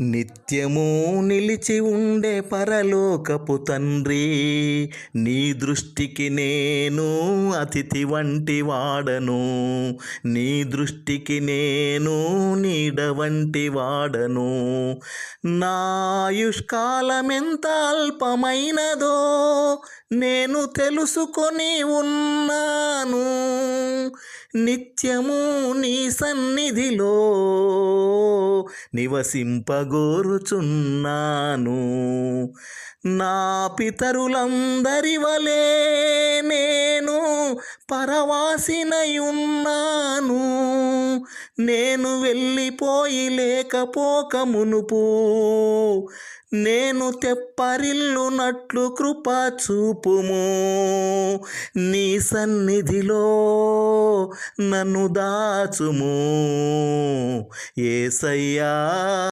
నిత్యము నిలిచి ఉండే పరలోకపు తండ్రి నీ దృష్టికి నేను అతిథి వంటి వాడను. నీ దృష్టికి నేను నీడ వంటి వాడను. నాయుష్కాలమెంత అల్పమైనదో నేను తెలుసుకొని ఉన్నాను. నిత్యము నీ సన్నిధిలో నివసింపగోరుచున్నాను. నా పితరులందరి వలే నేను పరవాసినయున్నాను. నేను వెళ్ళిపోయి లేకపోక మునుపు నేను తెప్పరిల్లునట్లు కృప చూపుము. నీ సన్నిధిలో నన్ను దాచుము. ఏసయ్యా.